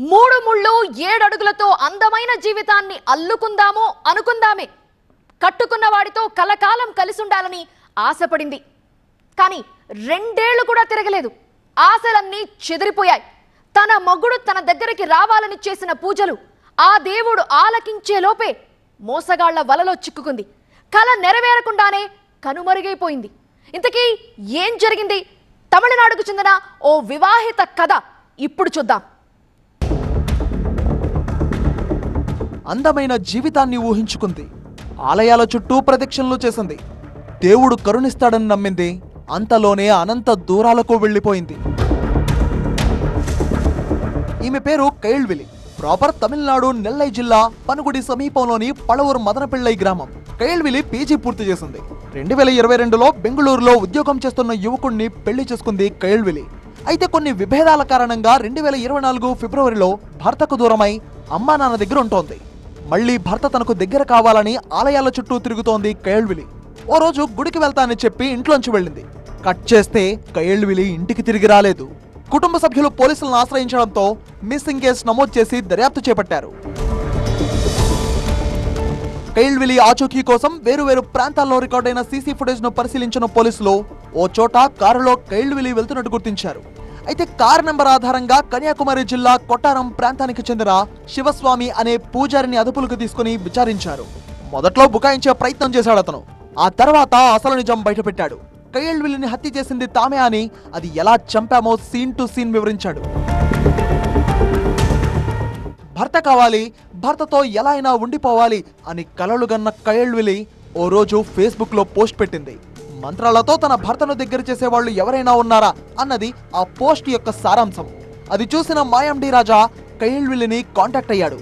మూడు ముళ్ళు ఏడడుగులతో అందమైన జీవితాన్ని అల్లుకుందాము అనుకుందామే. కట్టుకున్న వాడితో కలకాలం కలిసి ఉండాలని ఆశపడింది. కానీ రెండేళ్ళు కూడా తిరగలేదు. ఆశలన్నీ చెదిరిపోయాయి. తన మొగుడు తన దగ్గరికి రావాలని చేసిన పూజలు ఆ దేవుడు ఆలకించే లోపే మోసగాళ్ళ వలలో చిక్కుకుంది. కల నెరవేరకుండానే కనుమరుగైపోయింది. ఇంతకీ ఏం జరిగింది? తమిళనాడుకు చెందిన ఓ వివాహిత కథ ఇప్పుడు చూద్దాం. అందమైన జీవితాన్ని ఊహించుకుంది. ఆలయాల చుట్టూ ప్రదక్షిణలు చేసింది. దేవుడు కరుణిస్తాడని నమ్మింది. అంతలోనే అనంత దూరాలకు వెళ్ళిపోయింది. ఈమె పేరు కైల్విలి. ప్రాపర్ తమిళనాడు నెల్లై జిల్లా పనుగుడి సమీపంలోని పళవూరు మదనపిళ్ళై గ్రామం. కైల్విలి పీజీ పూర్తి చేసింది. రెండు వేల ఇరవై రెండులో బెంగళూరులో ఉద్యోగం చేస్తున్న యువకుణ్ణి పెళ్ళి చేసుకుంది కైల్విలి. అయితే కొన్ని విభేదాల కారణంగా రెండు వేల ఇరవై నాలుగు ఫిబ్రవరిలో భర్తకు దూరమై అమ్మా నాన్న దగ్గర ఉంటోంది మళ్ళీ భర్త తనకు దగ్గర కావాలని ఆలయాల చుట్టూ తిరుగుతోంది కయల్విలి ఓ రోజు గుడికి వెళ్తానని చెప్పి ఇంట్లోంచి వెళ్ళింది. కట్ చేస్తే కయల్విలి ఇంటికి తిరిగి రాలేదు. కుటుంబ సభ్యులు పోలీసులను ఆశ్రయించడంతో మిస్సింగ్ కేసు నమోదు చేసి దర్యాప్తు చేపట్టారు. కైల్విలి ఆచూకీ కోసం వేరు వేరు ప్రాంతాల్లో రికార్డైన సీసీ ఫుటేజ్ను పరిశీలించిన పోలీసులు ఓ చోట కారులో కైల్విలి వెళ్తున్నట్టు గుర్తించారు. అయితే కారు నెంబర్ ఆధారంగా కన్యాకుమారి జిల్లా కొట్టారం ప్రాంతానికి చెందిన శివస్వామి అనే పూజారిని అదుపులోకి తీసుకుని విచారించారు. మొదట్లో బుకాయించే ప్రయత్నం చేశాడు అతను. ఆ తర్వాత అసలు నిజం బయటపెట్టాడు. కయల్విల్లిని హత్య చేసింది తామే అని అది ఎలా చంపామో సీన్ టు సీన్ వివరించాడు. భర్త కావాలి భర్తతో ఎలా అయినా ఉండిపోవాలి అని కలలుగన్న కయల్విలి ఓ రోజు ఫేస్బుక్లో పోస్ట్ పెట్టింది. మంత్రాలతో తన భర్తను దగ్గర చేసేవాళ్ళు ఎవరైనా ఉన్నారా అన్నది ఆ పోస్ట్ యొక్క సారాంశం. అది చూసిన మాయండి రాజా కయల్విలిని కాంటాక్ట్ అయ్యాడు.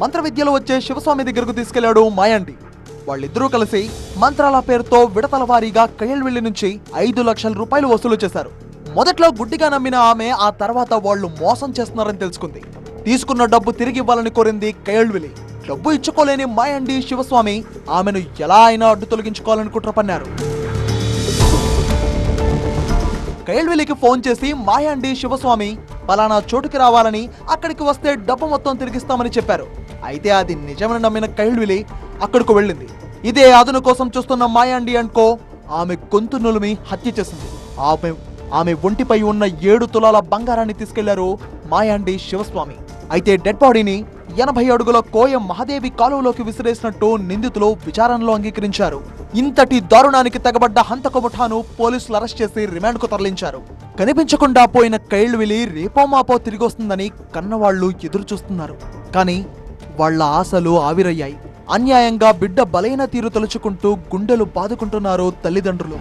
మంత్ర విద్యలో వచ్చే శివస్వామి దగ్గరకు తీసుకెళ్ళాడు మాయండి. వాళ్ళిద్దరూ కలిసి మంత్రాల పేరుతో విడతల వారీగా కయల్విల్లి నుంచి ఐదు లక్షల రూపాయలు వసూలు చేశారు. మొదట్లో గుడ్డిగా నమ్మిన ఆమె ఆ తర్వాత వాళ్ళు మోసం చేస్తున్నారని తెలుసుకుంది. తీసుకున్న డబ్బు తిరిగి ఇవ్వాలని కోరింది కయల్విలి డబ్బు ఇచ్చుకోలేని మాయండి శివస్వామి ఆమెను ఎలా అయినా అడ్డు తొలగించుకోవాలని కుట్ర పన్నారు కైల్విలికి ఫోన్ చేసి మాయాండి శివస్వామి పలానా చోటుకి రావాలని అక్కడికి వస్తే డబ్బు మొత్తం తిరిగిస్తామని చెప్పారు. అయితే అది నిజమని నమ్మిన కైల్విలి అక్కడికి వెళ్ళింది. ఇదే అదును కోసం చూస్తున్న మాయాండి అనుకో ఆమె గొంతు నులిమి హత్య చేసింది. ఆమె ఆమె ఒంటిపై ఉన్న ఏడు తులాల బంగారాన్ని తీసుకెళ్ళారు మాయాండి శివస్వామి. అయితే డెడ్ బాడీని ఎనభై అడుగుల కోయ మహాదేవి కాలువలోకి విసిరేసినట్టు నిందితులు విచారణలో అంగీకరించారు. ఇంతటి దారుణానికి తెగబడ్డ హంతకముఠాను పోలీసులు అరెస్ట్ చేసి రిమాండ్కు తరలించారు. కనిపించకుండా పోయిన కైళ్విలి రేపో మాపో తిరిగి వస్తుందని కన్నవాళ్ళు ఎదురు చూస్తున్నారు కానీ వాళ్ళ ఆశలు ఆవిరయ్యాయి. అన్యాయంగా బిడ్డ బలైన తీరు తలుచుకుంటూ గుండెలు బాదుకుంటున్నారు తల్లిదండ్రులు.